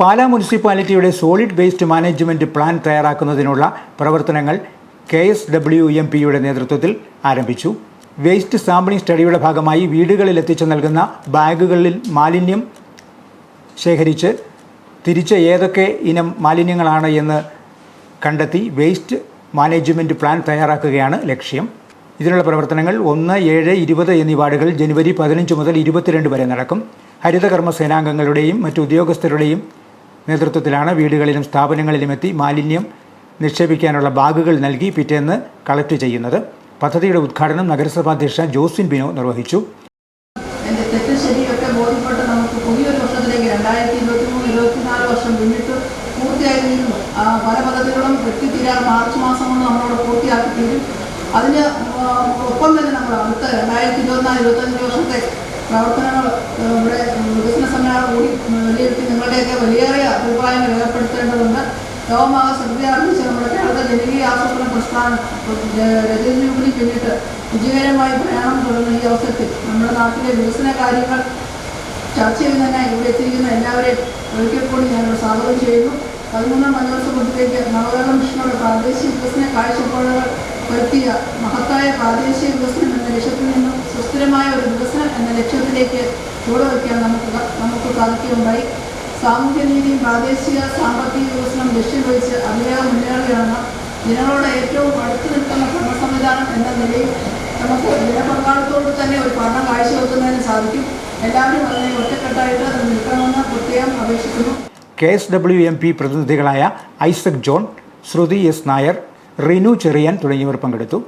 പാലാ മുനിസിപ്പാലിറ്റിയുടെ solid waste management plan തയ്യാറാക്കുന്നതിനുള്ള പ്രവർത്തനങ്ങൾ കെ എസ് ഡബ്ല്യു എം പിയുടെ നേതൃത്വത്തിൽ ആരംഭിച്ചു. വേസ്റ്റ് സാമ്പിളിംഗ് സ്റ്റഡിയുടെ ഭാഗമായി വീടുകളിൽ എത്തിച്ചു നൽകുന്ന ബാഗുകളിൽ മാലിന്യം ശേഖരിച്ച് തിരിച്ച് ഏതൊക്കെ ഇനം മാലിന്യങ്ങളാണ് എന്ന് കണ്ടെത്തി വേസ്റ്റ് മാനേജ്മെന്റ് പ്ലാൻ തയ്യാറാക്കുകയാണ് ലക്ഷ്യം. ഇതിനുള്ള പ്രവർത്തനങ്ങൾ ഒന്ന് ഏഴ് ഇരുപത് എന്നീ വാർഡുകൾ ജനുവരി പതിനഞ്ച് മുതൽ ഇരുപത്തിരണ്ട് വരെ നടക്കും. ഹരിതകർമ്മ സേനാംഗങ്ങളുടെയും മറ്റു ഉദ്യോഗസ്ഥരുടെയും നേതൃത്വത്തിലാണ് വീടുകളിലും സ്ഥാപനങ്ങളിലും എത്തി മാലിന്യം നിക്ഷേപിക്കാനുള്ള ബാഗുകൾ നൽകി പിറ്റേന്ന് കളക്ട് ചെയ്യുന്നത്. പദ്ധതിയുടെ ഉദ്ഘാടനം നഗരസഭാധ്യക്ഷ ജോസിൻ ബിനോ നിർവഹിച്ചു. എന്റെ തെറ്റ് ശരിയൊക്കെ നമുക്ക് പുതിയൊരു വർഷത്തിലേക്ക് രണ്ടായിരത്തി ഇരുപത്തി മൂന്ന് ഇരുപത്തിനാല് വർഷം പിന്നിട്ട് പൂർത്തിയായിരുന്നു പല പദ്ധതികളും എത്തിത്തീരാൻ മാർച്ച് മാസം കൊണ്ട് നമ്മളോട് പൂർത്തിയാക്കി തീരും. അതിന് ഒപ്പം തന്നെ നമ്മൾ അടുത്ത രണ്ടായിരത്തി ഇരുപത്തിനാല് ഇരുപത്തഞ്ച് വർഷത്തെ പ്രവർത്തനങ്ങൾ ഇവിടെ വികസന സമ്മേളനം കൂടി വിലയിരുത്തി നിങ്ങളുടെയൊക്കെ വലിയേറിയ അഭിപ്രായങ്ങൾ രേഖപ്പെടുത്തേണ്ടതുണ്ട്. ലോകമാകെ ശ്രദ്ധയാർജിച്ച് നമ്മുടെ കേരള ജനകീയ ആസൂത്രണ പ്രസ്ഥാനം രജത ജൂബിലി പിന്നിട്ട് വിജയകരമായി പ്രയാണം തുടർന്ന ഈ അവസരത്തിൽ നമ്മുടെ നാട്ടിലെ വികസന കാര്യങ്ങൾ ചർച്ച ചെയ്യുന്നതിനായി ഇവിടെ എത്തിയിരിക്കുന്ന എല്ലാവരെയും ഒരിക്കൽ കൂടി ഞാനിവിടെ സ്വാഗതം ചെയ്യുന്നു. പതിമൂന്നാം പഞ്ചവർഷ പദ്ധതിയിലേക്ക് നവകേരള മിഷനോട് പ്രാദേശിക വികസന കാഴ്ചപ്പാടുകൾ വരുത്തിയ മഹത്തായ പ്രാദേശിക വികസനം എന്ന ലക്ഷ്യത്തിൽ നിന്നും സുസ്ഥിരമായ ഒരു വികസനം എന്ന ലക്ഷ്യത്തിലേക്ക് ചുവടുവയ്ക്കാൻ നമുക്ക് നമുക്ക് സാധിക്കുകയുണ്ടായി. സാമൂഹ്യനീതിയും പ്രാദേശിക സാമ്പത്തിക വികസനം ലക്ഷ്യം വെച്ച് അതിവേഗം മുന്നേറുകയാണ്. ജനങ്ങളോട് ഏറ്റവും അടുത്ത് നിൽക്കുന്ന ഭരണ സംവിധാനം എന്ന നിലയിൽ നമുക്ക് ജനപങ്കാളിത്തോട് തന്നെ ഒരു പഠനം കാഴ്ചവെക്കുന്നതിന് സാധിക്കും. എല്ലാവരും അതിനെ ഒറ്റക്കെട്ടായിട്ട് നിൽക്കണമെന്ന് പ്രത്യേകം അപേക്ഷിക്കുന്നു. K S W M P പ്രതിനിധികളായ Isaac John Shruti S Nair Rinu Cherian തുടങ്ങിയവർ പങ്കെടുത്തു.